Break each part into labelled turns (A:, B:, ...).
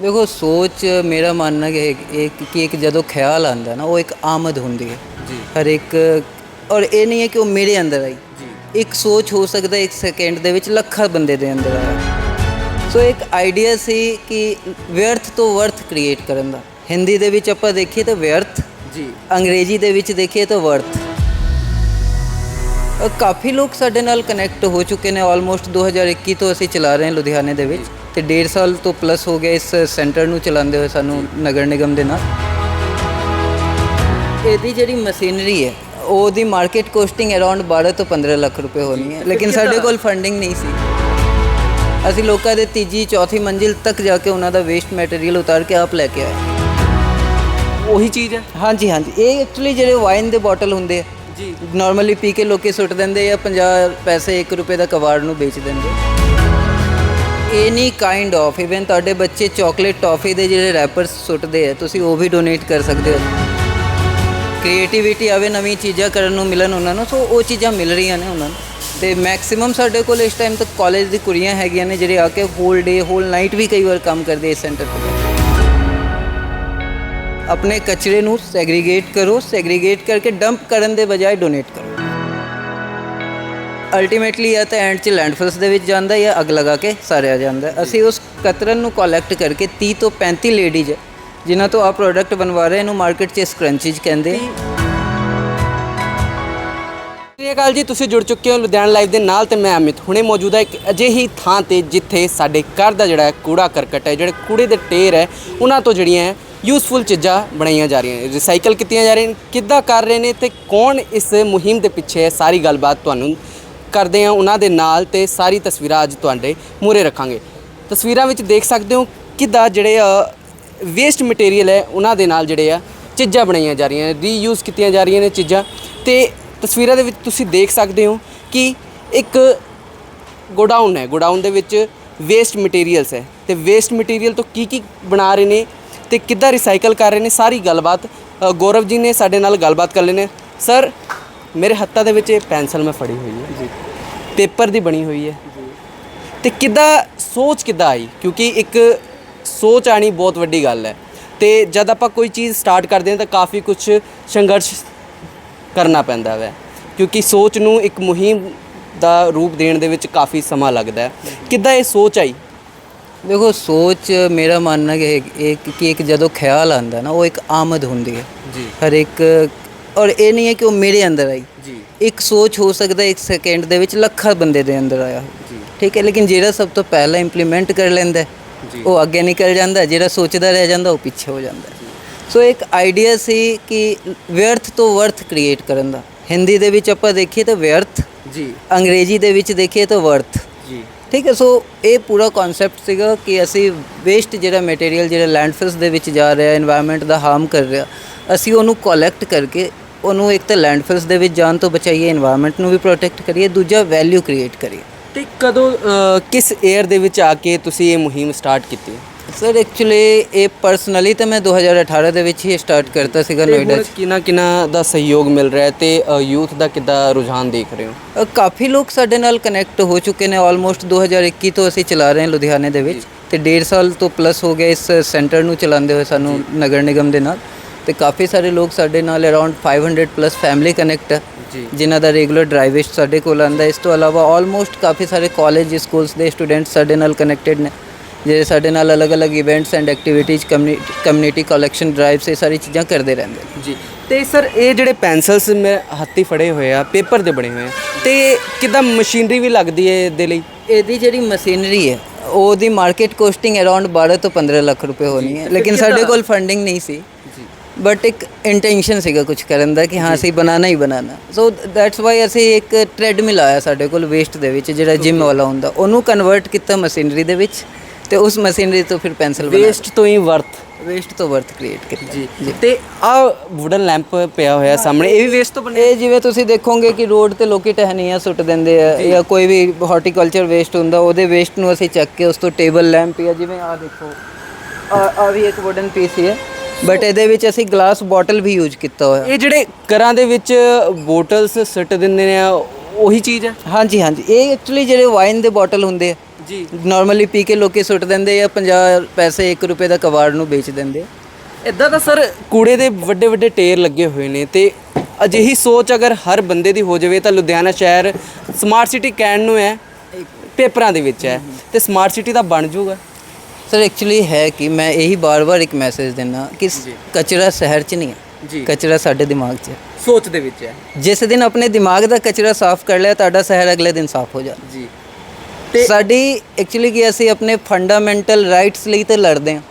A: ਦੇਖੋ ਸੋਚ ਮੇਰਾ ਮੰਨਣਾ ਕਿ ਇੱਕ- ਇੱਕ ਕਿ ਇੱਕ ਜਦੋਂ ਖਿਆਲ ਆਂਦਾ ਨਾ ਉਹ ਇੱਕ ਆਮਦ ਹੁੰਦੀ ਹੈ।
B: ਜੀ।
A: ਹਰ ਇੱਕ ਔਰ ਇਹ ਨਹੀਂ ਹੈ ਕਿ ਉਹ ਮੇਰੇ ਅੰਦਰ ਆਈ।
B: ਜੀ।
A: ਇੱਕ ਸੋਚ ਹੋ ਸਕਦਾ ਇੱਕ ਸੈਕਿੰਡ ਦੇ ਵਿੱਚ ਲੱਖਾਂ ਬੰਦੇ ਦੇ ਅੰਦਰ ਆਇਆ ਸੋ ਇੱਕ ਆਈਡੀਆ ਸੀ ਕਿ ਵਿਅਰਥ ਤੋਂ ਵਰਥ ਕ੍ਰੀਏਟ ਕਰਨ ਦਾ। ਹਿੰਦੀ ਦੇ ਵਿੱਚ ਆਪਾਂ ਦੇਖੀਏ ਤਾਂ ਵਿਅਰਥ
B: ਜੀ।
A: ਅੰਗਰੇਜ਼ੀ ਦੇ ਵਿੱਚ ਦੇਖੀਏ ਤਾਂ ਵਰਥ। ਅ, ਕਾਫੀ ਲੋਕ ਸਾਡੇ ਨਾਲ ਕਨੈਕਟ ਹੋ ਚੁੱਕੇ ਨੇ ਆਲਮੋਸਟ 2021 ਤੋਂ ਅਸੀਂ ਚਲਾ ਰਹੇ ਹਾਂ ਲੁਧਿਆਣੇ ਦੇ ਵਿੱਚ। ਤੇ 1.5 ਸਾਲ ਤੋਂ ਪਲੱਸ ਹੋ ਗਿਆ ਇਸ ਸੈਂਟਰ ਨੂੰ ਚਲਾਉਂਦੇ ਹੋਏ ਸਾਨੂੰ ਨਗਰ ਨਿਗਮ ਦੇ ਨਾਲ। ਇਹਦੀ ਜਿਹੜੀ ਮਸ਼ੀਨਰੀ ਹੈ ਉਹਦੀ ਮਾਰਕੀਟ ਕੋਸਟਿੰਗ ਅਰਾਊਂਡ 12 ਤੋਂ 15 ਲੱਖ ਰੁਪਏ ਹੋਣੀ ਹੈ। ਲੇਕਿਨ ਸਾਡੇ ਕੋਲ ਫੰਡਿੰਗ ਨਹੀਂ ਸੀ। ਅਸੀਂ ਲੋਕਾਂ ਦੇ ਤੀਜੀ ਚੌਥੀ ਮੰਜ਼ਿਲ ਤੱਕ ਜਾ ਕੇ ਉਹਨਾਂ ਦਾ ਵੇਸਟ ਮਟੀਰੀਅਲ ਉਤਾਰ ਕੇ ਆਪ ਲੈ ਕੇ ਆਏ।
B: ਉਹੀ ਚੀਜ਼ ਹੈ?
A: ਹਾਂਜੀ ਹਾਂਜੀ। ਇਹ ਐਕਚੁਅਲੀ ਜਿਹੜੇ ਵਾਈਨ ਦੇ ਬੋਟਲ ਹੁੰਦੇ ਆ
B: ਜੀ।
A: ਨਾਰਮਲੀ ਪੀ ਕੇ ਲੋਕੀ ਸੁੱਟ ਦਿੰਦੇ ਆ 50 ਪੈਸੇ 1 ਰੁਪਏ ਦਾ ਕਵਾੜ ਨੂੰ ਵੇਚ ਦਿੰਦੇ ਐਨੀ ਕਾਈਂਡ ਆਫ ਇਵਨ ਤੁਹਾਡੇ ਬੱਚੇ ਚਾਕਲੇਟ ਟਾਫੀ ਦੇ ਜਿਹੜੇ ਰੈਪਰਸ ਸੁੱਟਦੇ ਆ, ਤੁਸੀਂ ਉਹ ਵੀ ਡੋਨੇਟ ਕਰ ਸਕਦੇ ਹੋ। ਕ੍ਰੀਏਟੀਵਿਟੀ ਆਵੇ, ਨਵੀਂ ਚੀਜ਼ਾਂ ਕਰਨ ਨੂੰ ਮਿਲਣ ਉਹਨਾਂ ਨੂੰ, ਸੋ ਉਹ ਚੀਜ਼ਾਂ ਮਿਲ ਰਹੀਆਂ ਨੇ ਉਹਨਾਂ ਨੂੰ। ਤੇ ਮੈਕਸਿਮਮ ਸਾਡੇ ਕੋਲ ਇਸ ਟਾਈਮ ਤੱਕ ਕਾਲਜ ਦੀ ਕੁੜੀਆਂ ਹੈਗੀਆਂ ਨੇ, ਜਿਹੜੇ ਆ ਕੇ ਹੋਲ ਡੇ ਹੋਲ ਨਾਈਟ ਵੀ ਕਈ ਵਾਰ ਕੰਮ ਕਰਦੇ ਇਸ ਸੈਂਟਰ ਤੇ। ਆਪਣੇ ਕਚਰੇ ਨੂੰ ਸੈਗਰੀਗੇਟ ਕਰੋ ਸੈਗਰੀਗੇਟ ਕਰਕੇ ਡੰਪ ਕਰਨ ਦੇ ਬਜਾਏ ਡੋਨੇਟ ਕਰੋ। ਅਲਟੀਮੇਟਲੀ ਇਹ ਤਾਂ ਐਂਡ ਚ ਲੈਂਡਫਿਲਸ ਦੇ ਵਿੱਚ ਜਾਂਦਾ ਜਾਂ ਅੱਗ ਲਗਾ ਕੇ ਸਾਰਿਆ ਜਾਂਦਾ। ਅਸੀਂ ਉਸ ਕਤਰਨ ਨੂੰ ਕਲੈਕਟ ਕਰਕੇ 30 ਤੋਂ 35 ਲੇਡੀਜ਼ ਜਿਨ੍ਹਾਂ ਤੋਂ ਆ ਪ੍ਰੋਡਕਟ ਬਣਵਾ ਰਹੇ ਇਹਨੂੰ ਮਾਰਕੀਟ 'ਚ ਸਕਰੰਚੀਜ਼ ਕਹਿੰਦੇ ਆ।
B: ਸਤਿ ਸ਼੍ਰੀ ਅਕਾਲ ਜੀ ਤੁਸੀਂ ਜੁੜ ਚੁੱਕੇ ਹੋ ਲੁਧਿਆਣਾ ਲਾਈਵ ਦੇ ਨਾਲ ਤੇ ਮੈਂ ਅਮਿਤ। ਹੁਣੇ ਮੌਜੂਦ ਹੈ ਇੱਕ ਅਜਿਹੀ ਥਾਂ ਤੇ ਜਿੱਥੇ ਸਾਡੇ ਘਰ ਦਾ ਜਿਹੜਾ ਕੂੜਾ ਕਰਕਟ ਹੈ ਜਿਹੜੇ ਕੂੜੇ ਦੇ ਢੇਰ ਹੈ ਉਹਨਾਂ ਤੋਂ ਜਿਹੜੀਆਂ ਯੂਸਫੁਲ ਚੀਜ਼ਾਂ ਬਣਾਈਆਂ ਜਾ ਰਹੀਆਂ ਰਿਸਾਈਕਲ ਕੀਤੀਆਂ ਜਾ ਰਹੀਆਂ ਕਿੱਦਾਂ ਕਰ ਰਹੇ ਨੇ ਤੇ ਕੌਣ ਇਸ ਮੁਹਿੰਮ ਦੇ ਪਿੱਛੇ ਹੈ ਸਾਰੀ ਗੱਲਬਾਤ ਤੁਹਾਨੂੰ ਕਰਦੇ ਹਾਂ ਉਹਨਾਂ ਦੇ ਨਾਲ ਤੇ ਸਾਰੀ ਤਸਵੀਰਾਂ ਅੱਜ ਤੁਹਾਡੇ ਮੂਹਰੇ ਰੱਖਾਂਗੇ। ਤਸਵੀਰਾਂ ਵਿੱਚ ਦੇਖ ਸਕਦੇ ਹੋ ਕਿੱਦਾਂ ਜਿਹੜੇ ਵੇਸਟ ਮਟੀਰੀਅਲ ਹੈ ਉਹਨਾਂ ਦੇ ਨਾਲ ਜਿਹੜੇ ਆ ਚੀਜ਼ਾਂ ਬਣਾਈਆਂ ਜਾ ਰਹੀਆਂ ਨੇ ਰੀਯੂਜ਼ ਕੀਤੀਆਂ ਜਾ ਰਹੀਆਂ ਨੇ ਚੀਜ਼ਾਂ। ਤੇ ਤਸਵੀਰਾਂ ਦੇ ਵਿੱਚ ਤੁਸੀਂ ਦੇਖ ਸਕਦੇ ਹੋ ਕਿ ਇੱਕ ਗੋਡਾਊਨ ਹੈ, ਗੋਡਾਊਨ ਦੇ ਵਿੱਚ ਵੇਸਟ ਮਟੀਰੀਅਲਸ ਹੈ। ਤੇ ਵੇਸਟ ਮਟੀਰੀਅਲ ਤੋਂ ਕੀ ਕੀ ਬਣਾ ਰਹੇ ਨੇ ਤੇ ਕਿੱਦਾਂ ਰਿਸਾਈਕਲ ਕਰ ਰਹੇ ਨੇ, ਸਾਰੀ ਗੱਲਬਾਤ ਗੌਰਵ ਜੀ ਨੇ ਸਾਡੇ ਨਾਲ ਗੱਲਬਾਤ ਕਰ ਲੈਣੇ ਸਰ ਮੇਰੇ ਹੱਥਾਂ ਦੇ ਵਿੱਚ ਇਹ ਪੈਨਸਲ ਮੈਂ ਫੜੀ ਹੋਈ ਹੈ। ਜੀ। ਪੇਪਰ ਦੀ ਬਣੀ ਹੋਈ ਹੈ। ਤੇ ਕਿੱਦਾਂ ਸੋਚ ਕਿੱਦਾਂ ਆਈ? ਕਿਉਂਕਿ ਇੱਕ ਸੋਚ ਆਣੀ ਬਹੁਤ ਵੱਡੀ ਗੱਲ ਹੈ। ਤੇ ਜਦ ਆਪਾਂ ਕੋਈ ਚੀਜ਼ ਸਟਾਰਟ ਕਰਦੇ ਹਾਂ ਤਾਂ ਕਾਫੀ ਕੁਝ ਸੰਘਰਸ਼ ਕਰਨਾ ਪੈਂਦਾ ਹੈ ਕਿਉਂਕਿ ਸੋਚ ਨੂੰ ਇੱਕ ਮੁਹਿੰਮ ਦਾ ਰੂਪ ਦੇਣ ਦੇ ਵਿੱਚ ਕਾਫੀ ਸਮਾਂ ਲੱਗਦਾ ਹੈ। ਕਿੱਦਾਂ ਇਹ ਸੋਚ ਆਈ?
A: ਦੇਖੋ ਸੋਚ ਮੇਰਾ ਮੰਨਣਾ ਕਿ ਇੱਕ- ਇੱਕ ਕਿ ਇੱਕ ਜਦੋਂ ਖਿਆਲ ਆਂਦਾ ਨਾ ਉਹ ਇੱਕ ਆਮਦ ਹੁੰਦੀ ਹੈ।
B: ਜੀ।
A: ਹਰ ਇੱਕ ਔਰ ਇਹ ਨਹੀਂ ਹੈ ਕਿ ਉਹ ਮੇਰੇ ਅੰਦਰ ਆਈ।
B: ਜੀ।
A: ਇੱਕ ਸੋਚ ਹੋ ਸਕਦਾ ਇੱਕ ਸੈਕਿੰਡ ਦੇ ਵਿੱਚ ਲੱਖਾਂ ਬੰਦੇ ਦੇ ਅੰਦਰ ਆਇਆ
B: ਜੀ।
A: ਠੀਕ ਹੈ ਲੇਕਿਨ ਜਿਹੜਾ ਸਭ ਤੋਂ ਪਹਿਲਾਂ ਇੰਪਲੀਮੈਂਟ ਕਰ ਲੈਂਦਾ ਉਹ ਅੱਗੇ ਨਿਕਲ ਜਾਂਦਾ ਜਿਹੜਾ ਸੋਚਦਾ ਰਹਿ ਜਾਂਦਾ ਉਹ ਪਿੱਛੇ ਹੋ ਜਾਂਦਾ ਸੋ ਇੱਕ ਆਈਡੀਆ ਸੀ ਕਿ ਵਿਅਰਥ ਤੋਂ ਵਰਥ ਕ੍ਰੀਏਟ ਕਰਨ ਦਾ। ਹਿੰਦੀ ਦੇ ਵਿੱਚ ਆਪਾਂ ਦੇਖੀਏ ਤਾਂ ਵਿਅਰਥ
B: ਜੀ।
A: ਅੰਗਰੇਜ਼ੀ ਦੇ ਵਿੱਚ ਦੇਖੀਏ ਤਾਂ ਵਰਥ।
B: ਜੀ।
A: ਠੀਕ ਹੈ ਸੋ ਇਹ ਪੂਰਾ ਕਨਸੈਪਟ ਸੀਗਾ ਕਿ ਅਸੀਂ ਵੇਸਟ ਜਿਹੜਾ ਮਟੀਰੀਅਲ ਜਿਹੜਾ ਲੈਂਡਫਿਲਸ ਦੇ ਵਿੱਚ ਜਾ ਰਿਹਾ এনवायरमेंट ਦਾ ਹਾਰਮ ਕਰ ਰਿਹਾ ਅਸੀਂ ਉਹਨੂੰ ਕਲੈਕਟ ਕਰਕੇ ਉਹਨੂੰ ਇੱਕ ਤਾਂ ਲੈਂਡਫਿਲਸ ਦੇ ਵਿੱਚ ਜਾਣ ਤੋਂ ਬਚਾਈਏ এনवायरमेंट ਨੂੰ ਵੀ ਪ੍ਰੋਟੈਕਟ ਕਰੀਏ ਦੂਜਾ ਵੈਲਿਊ ਕ੍ਰੀਏਟ ਕਰੀਏ।
B: ਤੇ ਕਦੋਂ ਕਿਸ ਏਅਰ ਦੇ ਵਿੱਚ ਆ ਕੇ ਤੁਸੀਂ ਇਹ ਮੁਹਿੰਮ ਸਟਾਰਟ ਕੀਤੀ?
A: ਸਰ ਐਕਚੁਅਲੀ ਇਹ ਪਰਸਨਲੀ ਤਾਂ ਮੈਂ 2018 ਦੇ ਵਿੱਚ ਹੀ ਸਟਾਰਟ ਕਰਤਾ ਸੀਗਾ ਨੋਇਡਾ ਚ।
B: ਕਿਨਾ ਕਿਨਾ ਦਾ ਸਹਿਯੋਗ ਮਿਲ ਰਿਹਾ ਤੇ ਯੂਥ ਦਾ ਕਿੱਦਾਂ ਰੁਝਾਨ ਦੇਖ ਰਹੇ ਹੋ?
A: ਕਾਫੀ ਲੋਕ ਸਾਡੇ ਨਾਲ ਕਨੈਕਟ ਹੋ ਚੁੱਕੇ ਨੇ ਆਲਮੋਸਟ 2021 ਤੋਂ ਅਸੀਂ ਚਲਾ ਰਹੇ ਹਾਂ ਲੁਧਿਆਣੇ ਦੇ ਵਿੱਚ ਤੇ 1.5 ਸਾਲ ਤੋਂ ਪਲੱਸ ਹੋ ਗਿਆ ਇਸ ਸੈਂਟਰ ਨੂੰ ਚਲਾਉਂਦੇ ਹੋਏ ਸਾਨੂੰ ਨਗਰ ਨਿਗਮ ਦੇ ਨਾਲ। ਤੇ ਕਾਫੀ ਸਾਰੇ ਲੋਕ ਸਾਡੇ ਨਾਲ ਅਰਾਊਂਡ 500 ਪਲੱਸ ਫੈਮਿਲੀ ਕਨੈਕਟ ਹੈ
B: ਜੀ।
A: ਜਿਨ੍ਹਾਂ ਦਾ ਰੈਗੂਲਰ ਡਰਾਈਵੇਸਟ ਸਾਡੇ ਕੋਲ ਆਂਦਾ ਇਸ ਤੋਂ ਇਲਾਵਾ ਆਲਮੋਸਟ ਕਾਫੀ ਸਾਰੇ ਕਾਲਜ ਸਕੂਲਸ ਦੇ ਸਟੂਡੈਂਟਸ ਸਾਡੇ ਨਾਲ ਕਨੈਕਟਡ ਨੇ ਜਿਹੜੇ ਸਾਡੇ ਨਾਲ ਅਲੱਗ-ਅਲੱਗ events and activities community collection drives ਇਹ ਸਾਰੀ ਚੀਜ਼ਾਂ ਕਰਦੇ ਰਹਿੰਦੇ ਨੇ।
B: ਜੀ। ਤੇ ਸਰ ਇਹ ਜਿਹੜੇ ਪੈਨਸਲਸ ਮੈਂ ਹੱਥੀ ਫੜੇ ਹੋਏ ਆ ਪੇਪਰ ਦੇ ਬਣੇ ਹੋਏ ਆ ਤੇ ਕਿੱਦਾਂ ਮਸ਼ੀਨਰੀ ਵੀ ਲੱਗਦੀ ਹੈ ਇਹਦੇ ਲਈ?
A: ਇਹਦੀ ਜਿਹੜੀ ਮਸ਼ੀਨਰੀ ਹੈ ਉਹਦੀ ਮਾਰਕੀਟ ਕੋਸਟਿੰਗ ਅਰਾਊਂਡ 12 ਤੋਂ 15 ਲੱਖ ਰੁਪਏ ਹੋਣੀ ਹੈ ਲੇਕਿਨ ਸਾਡੇ ਕੋਲ ਫੰਡਿੰਗ ਨਹੀਂ ਸੀ। ਬਟ ਇੱਕ ਇੰਟੈਂਸ਼ਨ ਸੀਗਾ ਕੁਝ ਕਰਨ ਦਾ ਕਿ ਹਾਂ ਅਸੀਂ ਬਣਾਣਾ ਹੀ ਬਣਾਣਾ ਸੋ ਦੈਟਸ ਵਾਈ ਅਸੀਂ ਇੱਕ ਟ੍ਰੈਡਮਿਲ ਆਇਆ ਸਾਡੇ ਕੋਲ ਵੇਸਟ ਦੇ ਵਿੱਚ ਜਿਹੜਾ ਜਿਮ ਵਾਲਾ ਹੁੰਦਾ। ਉਹਨੂੰ ਕਨਵਰਟ ਕੀਤਾ ਮਸ਼ੀਨਰੀ ਦੇ ਵਿੱਚ ਤੇ ਉਸ ਮਸ਼ੀਨਰੀ ਤੋਂ ਫਿਰ ਪੈਨਸਲ ਬਣਾ
B: ਵੇਸਟ ਤੋਂ ਹੀ ਵਰਥ
A: ਵੇਸਟ ਤੋਂ ਵਰਥ ਕ੍ਰੀਏਟ ਕੀਤਾ।
B: ਜੀ। ਤੇ ਆ ਵੁਡਨ ਲੈਂਪ ਪਿਆ ਹੋਇਆ ਸਾਹਮਣੇ ਇਹ ਵੀ ਵੇਸਟ ਤੋਂ ਬਣਿਆ?
A: ਇਹ ਜਿਵੇਂ ਤੁਸੀਂ ਦੇਖੋਗੇ ਕਿ ਰੋਡ ਤੇ ਲੋਕੀ ਟਹਿਨੀਆਂ ਸੁੱਟ ਦਿੰਦੇ ਆ ਜਾਂ। ਕੋਈ ਵੀ ਹਾਰਟੀਕਲਚਰ ਵੇਸਟ ਹੁੰਦਾ ਉਹਦੇ ਵੇਸਟ ਨੂੰ ਅਸੀਂ ਚੱਕ ਕੇ ਉਸ ਤੋਂ ਟੇਬਲ ਲੈਂਪ ਜਾਂ ਜਿਵੇਂ ਆ ਦੇਖੋ ਆ ਆ ਵੀ ਇੱਕ ਵੁਡਨ ਪੀਸ ਹੀ ਹੈ। ਬਟ ਇਹਦੇ ਵਿੱਚ ਅਸੀਂ ਗਲਾਸ ਬੋਟਲ ਵੀ ਯੂਜ਼ ਕੀਤਾ ਹੋਇਆ।
B: ਇਹ ਜਿਹੜੇ ਘਰਾਂ ਦੇ ਵਿੱਚ ਬੋਟਲਸ ਸਿੱਟ ਦਿੰਦੇ ਨੇ ਉਹੀ ਚੀਜ਼ ਹੈ?
A: ਹਾਂਜੀ ਹਾਂਜੀ। ਇਹ ਐਕਚੁਅਲੀ ਜਿਹੜੇ ਵਾਈਨ ਦੇ ਬੋਟਲ ਹੁੰਦੇ ਆ
B: ਜੀ।
A: ਨਾਰਮਲੀ ਪੀ ਕੇ ਲੋਕੀ ਸੁੱਟ ਦਿੰਦੇ ਆ 50 ਪੈਸੇ 1 ਰੁਪਏ ਦਾ ਕਵਾੜ ਨੂੰ ਵੇਚ ਦਿੰਦੇ।
B: ਇਦਾਂ ਤਾਂ ਸਰ ਕੂੜੇ ਦੇ ਵੱਡੇ ਵੱਡੇ ਢੇਰ ਲੱਗੇ ਹੋਏ ਨੇ ਤੇ ਅਜਿਹੀ ਸੋਚ ਅਗਰ ਹਰ ਬੰਦੇ ਦੀ ਹੋ ਜਾਵੇ ਤਾਂ ਲੁਧਿਆਣਾ ਸ਼ਹਿਰ ਸਮਾਰਟ ਸਿਟੀ ਕਹਿਣ ਨੂੰ ਹੈ ਪੇਪਰਾਂ ਦੇ ਵਿੱਚ ਹੈ ਤੇ ਸਮਾਰਟ ਸਿਟੀ ਤਾਂ ਬਣ ਜਾਊਗਾ।
A: ਸਰ ਐਕਚੁਅਲੀ ਹੈ ਕਿ ਮੈਂ ਇਹੀ ਬਾਰ-ਬਾਰ ਇੱਕ ਮੈਸੇਜ ਦਿੰਦਾ ਕਿ ਕਚਰਾ ਸ਼ਹਿਰ 'ਚ ਨਹੀਂ
B: ਜੀ।
A: ਹੈ ਕਚਰਾ ਸਾਡੇ ਦਿਮਾਗ 'ਚ ਹੈ।
B: ਸੋਚ ਦੇ ਵਿੱਚ ਹੈ।
A: ਜਿਸ ਦਿਨ ਆਪਣੇ ਦਿਮਾਗ ਦਾ ਕਚਰਾ ਸਾਫ਼ ਕਰ ਲਿਆ ਤੁਹਾਡਾ ਸ਼ਹਿਰ ਅਗਲੇ ਦਿਨ ਸਾਫ਼ ਹੋ ਜਾਣਾ।
B: ਜੀ।
A: ਸਾਡੀ ਐਕਚੁਅਲੀ ਕੀ ਅਸੀਂ ਆਪਣੇ ਫੰਡਾਮੈਂਟਲ ਰਾਈਟਸ ਲਈ ਤੇ ਲੜਦੇ ਹਾਂ।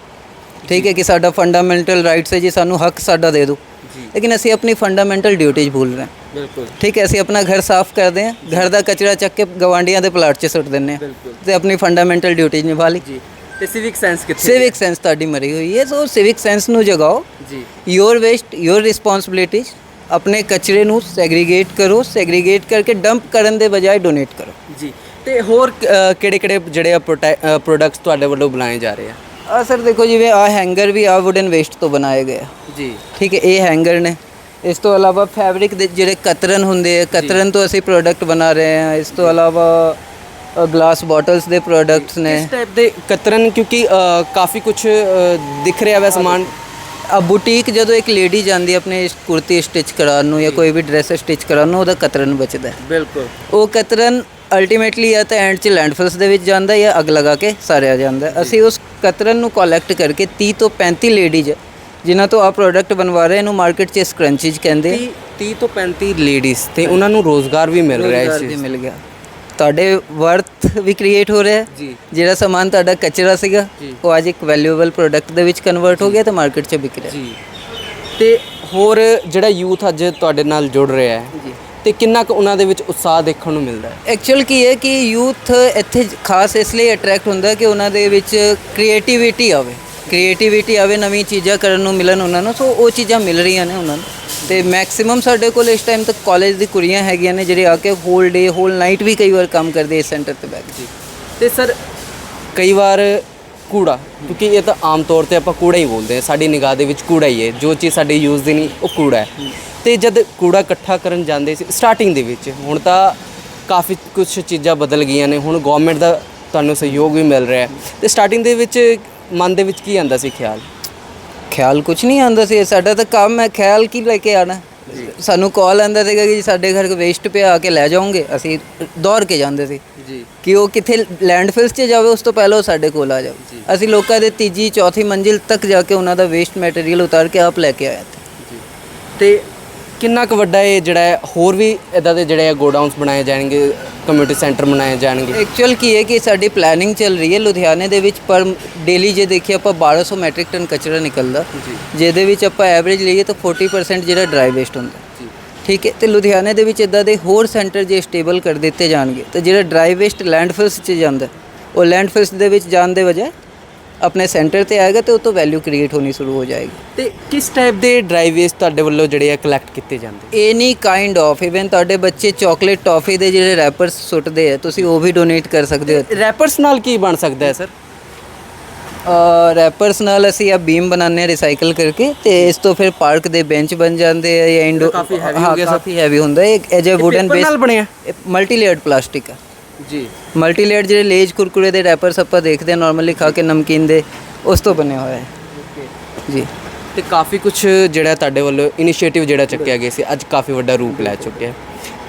A: ਠੀਕ ਹੈ ਕਿ ਸਾਡਾ ਫੰਡਾਮੈਂਟਲ ਰਾਈਟਸ ਹੈ ਜੀ ਸਾਨੂੰ ਹੱਕ ਸਾਡਾ ਦੇ ਦਿਓ।
B: ਜੀ।
A: ਲੇਕਿਨ ਅਸੀਂ ਆਪਣੀ ਫੰਡਾਮੈਂਟਲ ਡਿਊਟੀਜ਼ ਭੁੱਲ ਰਹੇ ਹਾਂ।
B: ਬਿਲਕੁਲ।
A: ਠੀਕ ਹੈ ਅਸੀਂ ਆਪਣਾ ਘਰ ਸਾਫ਼ ਕਰਦੇ ਹਾਂ। ਘਰ ਦਾ ਕਚਰਾ ਚੱਕ ਕੇ ਗਵਾਂਡੀਆਂ ਦੇ ਪਲਾਟ 'ਚ ਸੁੱਟ ਦਿੰਦੇ ਹਾਂ।
B: ਬਿਲਕੁਲ।
A: ਤੇ ਆਪਣੀ ਫੰਡਾਮੈਂਟਲ ਡਿਊਟੀਜ਼ ਨਿਭਾ ਲਈ।
B: ਜੀ। ਤੇ ਸਿਵਿਕ ਸੈਂਸ ਕਿੱਥੇ
A: ਸਿਵਿਕ ਸੈਂਸ ਤੁਹਾਡੀ ਮਰੀ ਹੋਈ ਹੈ ਸੋ ਸਿਵਿਕ ਸੈਂਸ ਨੂੰ ਜਗਾਓ।
B: ਜੀ।
A: ਯੋਰ ਵੇਸਟ ਯੋਰ ਰਿਸਪੌਂਸਿਬਿਲਿਟੀਜ਼ ਆਪਣੇ ਕਚਰੇ ਨੂੰ ਸੈਗਰੀਗੇਟ ਕਰੋ ਸੈਗਰੀਗੇਟ ਕਰਕੇ ਡੰਪ ਕਰਨ ਦੇ ਬਜਾਏ ਡੋਨੇਟ ਕਰੋ।
B: ਜੀ ਤੇ ਹੋਰ ਕਿਹੜੇ ਕਿਹੜੇ ਜਿਹੜੇ ਪ੍ਰੋਡਕਟਸ ਤੁਹਾਡੇ ਵੱਲੋਂ ਬਣਾਏ ਜਾ ਰਹੇ ਆ?
A: ਆ ਸਰ ਦੇਖੋ ਜਿਵੇਂ ਆ ਹੈਂਗਰ ਵੀ ਆ ਵੁਡਨ ਵੇਸਟ ਤੋਂ ਬਣਾਏ ਗਏ ਆ।
B: ਜੀ।
A: ਠੀਕ ਹੈ ਇਹ ਹੈਂਗਰ ਨੇ। ਇਸ ਤੋਂ ਇਲਾਵਾ ਫੈਬਰਿਕ ਦੇ ਜਿਹੜੇ ਕਤਰਨ ਹੁੰਦੇ ਆ ਕਤਰਨ ਤੋਂ ਅਸੀਂ ਪ੍ਰੋਡਕਟ ਬਣਾ ਰਹੇ ਹਾਂ ਇਸ ਤੋਂ ਇਲਾਵਾ ਗਲਾਸ ਬੋਟਲਸ ਦੇ ਪ੍ਰੋਡਕਟਸ ਨੇ।
B: ਇਸ ਟਾਈਪ ਦੇ ਕਤਰਨ? ਕਿਉਂਕਿ ਅ, ਕਾਫੀ ਕੁਝ ਦਿਖ ਰਿਹਾ ਵੈ ਸਮਾਨ।
A: ਆ ਬੁਟੀਕ ਜਦੋਂ ਇੱਕ ਲੇਡੀ ਜਾਂਦੀ ਹੈ ਆਪਣੇ ਕੁਰਤੀ ਸਟਿਚ ਕਰਾਉਣ ਨੂੰ ਜਾਂ ਕੋਈ ਵੀ ਡਰੈਸ ਸਟਿਚ ਕਰਾਉਣ ਨੂੰ ਉਹਦਾ ਕਤਰਨ ਬਚਦਾ ਹੈ।
B: ਬਿਲਕੁਲ।
A: ਉਹ ਕਤਰਨ ਅਲਟੀਮੇਟਲੀ ਜਾਂ ਤਾਂ ਐਂਡ ਚ ਲੈਂਡਫਿਲਸ ਦੇ ਵਿੱਚ ਜਾਂਦਾ ਹੈ ਜਾਂ ਅੱਗ ਲਗਾ ਕੇ ਸਾਰਿਆ ਜਾਂਦਾ ਹੈ। ਅਸੀਂ ਉਸ ਕਤਰਨ ਨੂੰ ਕਲੈਕਟ ਕਰਕੇ 30 ਤੋਂ 35 ਲੇਡੀਜ਼ ਜਿਨ੍ਹਾਂ ਤੋਂ ਆ ਪ੍ਰੋਡਕਟ ਬਣਵਾ ਰਹੇ ਇਹਨੂੰ ਮਾਰਕੀਟ 'ਚ ਸਕਰੰਚੀਜ਼ ਕਹਿੰਦੇ ਆ।
B: 30 30 ਤੋਂ 35 ਲੇਡੀਜ਼ ਤੇ ਉਹਨਾਂ ਨੂੰ ਰੋਜ਼ਗਾਰ ਵੀ ਮਿਲ ਰਿਹਾ
A: ਰੋਜ਼ਗਾਰ
B: ਇਸ
A: ਵੀ
B: ਚੀਜ਼
A: ਮਿਲ ਗਿਆ। ਤੁਹਾਡੇ ਵਰਥ ਵੀ ਕ੍ਰੀਏਟ ਹੋ ਰਿਹਾ ਹੈ।
B: ਜੀ।
A: ਜਿਹੜਾ ਸਮਾਨ ਤੁਹਾਡਾ ਕਚਰਾ ਸੀਗਾ। ਉਹ ਅੱਜ ਇੱਕ ਵੈਲਿਊਏਬਲ ਪ੍ਰੋਡਕਟ ਦੇ ਵਿੱਚ ਕਨਵਰਟ ਹੋ ਗਿਆ ਤੇ ਮਾਰਕੀਟ 'ਚ ਵਿਕ ਰਿਹਾ
B: ਜੀ। ਤੇ ਹੋਰ ਜਿਹੜਾ ਯੂਥ ਅੱਜ ਤੁਹਾਡੇ ਨਾਲ ਜੁੜ ਰਿਹਾ ਹੈ
A: ਜੀ।
B: ਤੇ ਕਿੰਨਾ ਕੁ ਉਹਨਾਂ ਦੇ ਵਿੱਚ ਉਤਸ਼ਾਹ ਦੇਖਣ ਨੂੰ ਮਿਲਦਾ ਹੈ?
A: ਐਕਚੁਅਲ ਕੀ ਹੈ ਕਿ ਯੂਥ ਇੱਥੇ ਖਾਸ ਇਸ ਲਈ ਅਟਰੈਕਟ ਹੁੰਦਾ ਕਿ ਉਹਨਾਂ ਦੇ ਵਿੱਚ ਕ੍ਰੀਏਟੀਵਿਟੀ ਆਵੇ। ਕ੍ਰੀਏਟੀਵਿਟੀ ਆਵੇ ਨਵੀਂ ਚੀਜ਼ਾਂ ਕਰਨ ਨੂੰ ਮਿਲਣ ਉਹਨਾਂ ਨੂੰ ਸੋ ਉਹ ਚੀਜ਼ਾਂ ਮਿਲ ਰਹੀਆਂ ਨੇ ਉਹਨਾਂ ਨੂੰ। ਤੇ ਮੈਕਸਿਮਮ ਸਾਡੇ ਕੋਲ ਇਸ ਟਾਈਮ ਤੱਕ ਕਾਲਜ ਦੀ ਕੁੜੀਆਂ ਹੈਗੀਆਂ ਨੇ ਜਿਹੜੇ ਆ ਕੇ ਹੋਲ ਡੇ ਹੋਲ ਨਾਈਟ ਵੀ ਕਈ ਵਾਰ ਕੰਮ ਕਰਦੇ ਇਸ ਸੈਂਟਰ ਤੇ ਬੈਠ ਕੇ।
B: ਤੇ ਸਰ ਕਈ ਵਾਰ ਕੂੜਾ ਕਿਉਂਕਿ ਇਹ ਤਾਂ ਆਮ ਤੌਰ ਤੇ ਆਪਾਂ ਕੂੜਾ ਹੀ ਬੋਲਦੇ ਹਾਂ ਸਾਡੀ ਨਿਗਾਹ ਦੇ ਵਿੱਚ ਕੂੜਾ ਹੀ ਹੈ ਜੋ ਚੀਜ਼ ਸਾਡੀ ਯੂਜ਼ ਦੀ ਨਹੀਂ ਉਹ ਕੂੜਾ ਹੈ। ਤੇ ਜਦ ਕੂੜਾ ਇਕੱਠਾ ਕਰਨ ਜਾਂਦੇ ਸੀ ਸਟਾਰਟਿੰਗ ਦੇ ਵਿੱਚ ਹੁਣ ਤਾਂ ਕਾਫੀ ਕੁਝ ਚੀਜ਼ਾਂ ਬਦਲ ਗਈਆਂ ਨੇ ਹੁਣ ਗਵਰਨਮੈਂਟ ਦਾ ਤੁਹਾਨੂੰ ਸਹਿਯੋਗ ਵੀ ਮਿਲ ਰਿਹਾ ਹੈ। ਤੇ ਸਟਾਰਟਿੰਗ ਦੇ ਵਿੱਚ ਮਨ ਦੇ ਵਿੱਚ ਕੀ ਆਂਦਾ ਸੀ ਖਿਆਲ?
A: ਖਿਆਲ ਕੁਝ ਨਹੀਂ ਆਉਂਦਾ ਸੀ। ਸਾਡਾ ਤਾਂ ਕੰਮ ਹੈ ਖਿਆਲ ਕੀ ਲੈ ਕੇ ਆਣਾ ਸਾਨੂੰ ਕਾਲ ਆਂਦਾ ਸੀਗਾ ਕਿ ਜੀ ਸਾਡੇ ਘਰ ਵੇਸਟ ਪਿਆ ਆ ਕੇ ਲੈ ਜਾਓਗੇ? ਅਸੀਂ ਦੌੜ ਕੇ ਜਾਂਦੇ ਸੀ।
B: ਜੀ।
A: ਕਿ ਉਹ ਕਿੱਥੇ ਲੈਂਡਫਿਲਸ 'ਚ ਜਾਵੇ ਉਸ ਤੋਂ ਪਹਿਲਾਂ ਉਹ ਸਾਡੇ ਕੋਲ ਆ ਜਾਵੇ। ਅਸੀਂ ਲੋਕਾਂ ਦੇ ਤੀਜੀ ਚੌਥੀ ਮੰਜ਼ਿਲ ਤੱਕ ਜਾ ਕੇ ਉਹਨਾਂ ਦਾ ਵੇਸਟ ਮਟੀਰੀਅਲ ਉਤਾਰ ਕੇ ਆਪ ਲੈ ਕੇ ਆਏ ਤੇ
B: ਤੇ ਕਿੰਨਾ ਕੁ ਵੱਡਾ ਇਹ ਜਿਹੜਾ ਹੈ ਹੋਰ ਵੀ ਇਦਾਂ ਦੇ ਜਿਹੜੇ ਗੋਡਾਊਨਸ ਬਣਾਏ ਜਾਣਗੇ? ਕਮਿਊਨਿਟੀ ਸੈਂਟਰ ਬਣਾਏ ਜਾਣਗੇ।
A: ਐਕਚੁਅਲ ਕੀ ਹੈ ਕਿ ਸਾਡੀ ਪਲੈਨਿੰਗ ਚੱਲ ਰਹੀ ਹੈ ਲੁਧਿਆਣੇ ਦੇ ਵਿੱਚ ਪਰ ਡੇਲੀ ਜੇ ਦੇਖੀਏ ਆਪਾਂ 1200 ਮੈਟ੍ਰਿਕ ਟਨ ਕਚਰਾ ਨਿਕਲਦਾ। ਜਿਹਦੇ ਵਿੱਚ ਆਪਾਂ ਐਵਰੇਜ ਲਈਏ ਤਾਂ 40% ਜਿਹੜਾ ਡਰਾਈ ਵੇਸਟ ਹੁੰਦਾ। ਠੀਕ ਹੈ ਤੇ ਲੁਧਿਆਣੇ ਦੇ ਵਿੱਚ ਇਦਾਂ ਦੇ ਹੋਰ ਸੈਂਟਰ ਜੇ ਸਟੇਬਲ ਕਰ ਦਿੱਤੇ ਜਾਣਗੇ ਤਾਂ ਜਿਹੜਾ ਡਰਾਈ ਵੇਸਟ ਲੈਂਡਫਿਲਸ 'ਚ ਜਾਂਦਾ ਉਹ ਲੈਂਡਫਿਲਸ ਦੇ ਵਿੱਚ ਜਾਣ ਦੇ ਵਜ੍ਹਾ ਆਪਣੇ ਸੈਂਟਰ ਤੇ ਆਏਗਾ ਤੇ ਉਹ ਤੋਂ ਵੈਲਿਊ ਕ੍ਰੀਏਟ ਹੋਣੀ ਸ਼ੁਰੂ ਹੋ ਜਾਏਗੀ।
B: ਤੇ ਕਿਸ ਟਾਈਪ ਦੇ ਡਰਾਈ ਵੇਸਟ ਤੁਹਾਡੇ ਵੱਲੋਂ ਜਿਹੜੇ ਆ ਕਲੈਕਟ ਕੀਤੇ ਜਾਂਦੇ?
A: ਐਨੀ ਕਾਈਂਡ ਆਫ ਇਵਨ ਤੁਹਾਡੇ ਬੱਚੇ ਚਾਕਲੇਟ ਟੌਫੀ ਦੇ ਜਿਹੜੇ ਰੈਪਰਸ ਸੁੱਟਦੇ ਆ ਤੁਸੀਂ ਉਹ ਵੀ ਡੋਨੇਟ ਕਰ ਸਕਦੇ ਹੋ।
B: ਰੈਪਰਸ ਨਾਲ ਕੀ ਬਣ ਸਕਦਾ ਹੈ ਸਰ?
A: ਰੈਪਰਸ ਨਾਲ ਅਸੀਂ ਆ ਬੀਮ ਬਣਾਉਂਦੇ ਹਾਂ ਰਿਸਾਈਕਲ ਕਰਕੇ ਤੇ ਇਸ ਤੋਂ ਫਿਰ ਪਾਰਕ ਦੇ ਬੈਂਚ ਬਣ ਜਾਂਦੇ ਆ ਜਾਂ ਇੰਡੋ
B: ਕਾਫੀ heavy ਹੋ ਗਿਆ।
A: ਕਾਫੀ ਹੈਵੀ ਹੁੰਦਾ ਹੈ। ਇੱਕ ਐਜ ਵੁਡਨ
B: paper ਨਾਲ ਬਣਿਆ?
A: ਮਲਟੀ ਲੇਅਰਡ ਪਲਾਸਟਿਕ ਆ।
B: ਜੀ।
A: ਮਲਟੀ ਲੇਅਰਡ ਜਿਹੜੇ ਲੇਜ ਕੁਰਕੁਰੇ ਦੇ ਰੈਪਰਸ ਆਪਾਂ ਦੇਖਦੇ ਹਾਂ ਨਾਰਮਲੀ ਖਾ ਕੇ ਨਮਕੀਨ ਦੇ ਉਸ ਤੋਂ ਬਣੇ ਹੋਏ ਹੈ। ਜੀ।
B: ਤੇ ਕਾਫੀ ਕੁਝ ਜਿਹੜਾ ਤੁਹਾਡੇ ਵੱਲੋਂ ਇਨੀਸ਼ੀਏਟਿਵ ਜਿਹੜਾ ਚੱਕਿਆ ਗਿਆ ਸੀ ਅੱਜ ਕਾਫੀ ਵੱਡਾ ਰੂਪ ਲੈ ਚੁੱਕਿਆ।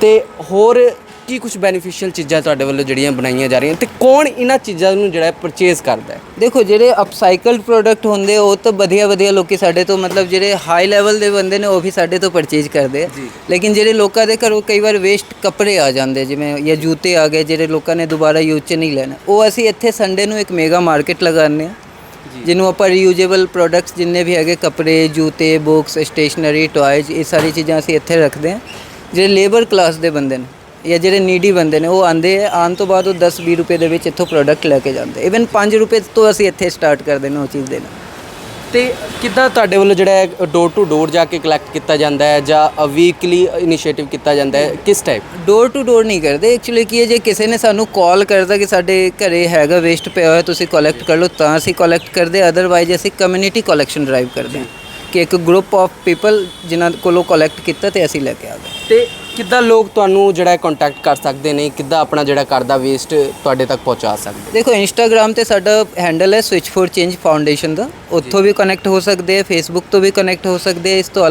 B: ਤੇ ਹੋਰ ਕੀ ਕੁਝ ਬੈਨੀਫੀਸ਼ੀਅਲ ਚੀਜ਼ਾਂ ਤੁਹਾਡੇ ਵੱਲੋਂ ਜਿਹੜੀਆਂ ਬਣਾਈਆਂ ਜਾ ਰਹੀਆਂ ਤੇ ਕੌਣ ਇਹਨਾਂ ਚੀਜ਼ਾਂ ਨੂੰ ਜਿਹੜਾ ਪਰਚੇਜ਼ ਕਰਦਾ ਹੈ?
A: ਦੇਖੋ ਜਿਹੜੇ ਅਪਸਾਈਕਲਡ ਪ੍ਰੋਡਕਟ ਹੁੰਦੇ ਉਹ ਤਾਂ ਵਧੀਆ ਵਧੀਆ ਲੋਕੀ ਸਾਡੇ ਤੋਂ ਮਤਲਬ ਜਿਹੜੇ ਹਾਈ ਲੈਵਲ ਦੇ ਬੰਦੇ ਨੇ ਉਹ ਵੀ ਸਾਡੇ ਤੋਂ ਪਰਚੇਜ ਕਰਦੇ ਆ। ਲੇਕਿਨ ਜਿਹੜੇ ਲੋਕਾਂ ਦੇ ਘਰੋਂ ਕਈ ਵਾਰ ਵੇਸਟ ਕੱਪੜੇ ਆ ਜਾਂਦੇ ਜਿਵੇਂ ਜਾਂ ਜੂਤੇ ਆ ਗਏ ਜਿਹੜੇ ਲੋਕਾਂ ਨੇ ਦੁਬਾਰਾ ਯੂਜ਼ 'ਚ ਨਹੀਂ ਲੈਣਾ। ਉਹ ਅਸੀਂ ਇੱਥੇ ਸੰਡੇ ਨੂੰ ਇੱਕ ਮੇਗਾ ਮਾਰਕੀਟ ਲਗਾਉਂਦੇ ਆ ਜਿਹਨੂੰ ਆਪਾਂ ਰੀਯੂਜ਼ੇਬਲ ਪ੍ਰੋਡਕਟਸ ਜਿੰਨੇ ਵੀ ਹੈਗੇ ਕੱਪੜੇ ਜੂਤੇ ਬੁੱਕਸ ਸਟੇਸ਼ਨਰੀ ਟੌਇਜ਼ ਇਹ ਸਾਰੀ ਚੀਜ਼ਾਂ ਅਸੀਂ ਇੱਥੇ ਰੱਖਦੇ ਆ ਜਿਹੜੇ ਲੇਬਰ ਕਲਾਸ ਦੇ ਬੰਦੇ ਨੇ। ਜਾਂ ਜਿਹੜੇ ਨੀਡੀ ਬੰਦੇ ਨੇ ਉਹ ਆਂਦੇ ਆ ਆਉਣ ਤੋਂ ਬਾਅਦ ਉਹ 10 20 ਰੁਪਏ ਦੇ ਵਿੱਚ ਇੱਥੋਂ ਪ੍ਰੋਡਕਟ ਲੈ ਕੇ ਜਾਂਦੇ ਇਵਨ 5 ਰੁਪਏ ਤੋਂ ਅਸੀਂ ਇੱਥੇ ਸਟਾਰਟ ਕਰਦੇ ਨੇ ਉਹ ਚੀਜ਼ ਦੇਣਾ।
B: ਤੇ ਕਿੱਦਾਂ ਤੁਹਾਡੇ ਵੱਲੋਂ ਜਿਹੜਾ ਹੈ ਡੋਰ ਟੂ ਡੋਰ ਜਾ ਕੇ ਕਲੈਕਟ ਕੀਤਾ ਜਾਂਦਾ ਹੈ ਜਾਂ ਵੀਕਲੀ ਇਨੀਸ਼ੀਏਟਿਵ ਕੀਤਾ ਜਾਂਦਾ ਹੈ? ਕਿਸ ਟਾਈਪ
A: ਡੋਰ ਟੂ ਡੋਰ ਨਹੀਂ ਕਰਦੇ। ਐਕਚੁਅਲੀ ਕੀ ਹੈ ਜੇ ਕਿਸੇ ਨੇ ਸਾਨੂੰ ਕਾਲ ਕਰਦਾ ਕਿ ਸਾਡੇ ਘਰੇ ਹੈਗਾ ਵੇਸਟ ਪਿਆ ਹੋਇਆ ਤੁਸੀਂ ਕਲੈਕਟ ਕਰ ਲਓ ਤਾਂ ਅਸੀਂ ਕਲੈਕਟ ਕਰਦੇ ਅਦਰਵਾਈਜ਼ ਅਸੀਂ ਕਮਿਊਨਿਟੀ ਕਲੈਕਸ਼ਨ ਡਰਾਈਵ ਕਰਦੇ ਹਾਂ। ਕਿ ਇੱਕ ਗਰੁੱਪ ਆਫ ਪੀਪਲ ਜਿਨ੍ਹਾਂ ਕੋਲੋਂ ਕਲੈਕਟ ਕੀਤਾ ਤੇ ਅਸੀਂ ਲੈ ਕੇ ਆ ਗਏ।
B: ਤੇ ਕਿੱਦਾਂ ਲੋਕ ਤੁਹਾਨੂੰ ਜਿਹੜਾ ਕੰਟੈਕਟ ਕਰ ਸਕਦੇ ਨੇ? ਕਿੱਦਾਂ ਆਪਣਾ ਜਿਹੜਾ ਘਰ ਦਾ ਵੇਸਟ ਤੁਹਾਡੇ ਤੱਕ ਪਹੁੰਚਾ ਸਕਦੇ?
A: ਦੇਖੋ ਇੰਸਟਾਗ੍ਰam ਤੇ ਸਾਡਾ ਹੈਂਡਲ ਹੈ ਸਵਿਚ ਫੋਰ ਚੇਂਜ ਫਾਊਂਡੇਸ਼ਨ ਦਾ। ਉੱਥੋਂ ਵੀ ਕਨੈਕਟ ਹੋ ਸਕਦੇ ਆ ਫੇਸਬੁੱਕ ਤੋਂ ਵੀ ਕਨੈਕਟ ਹੋ ਸਕਦੇ ਆ ਇਸ ਤੋਂ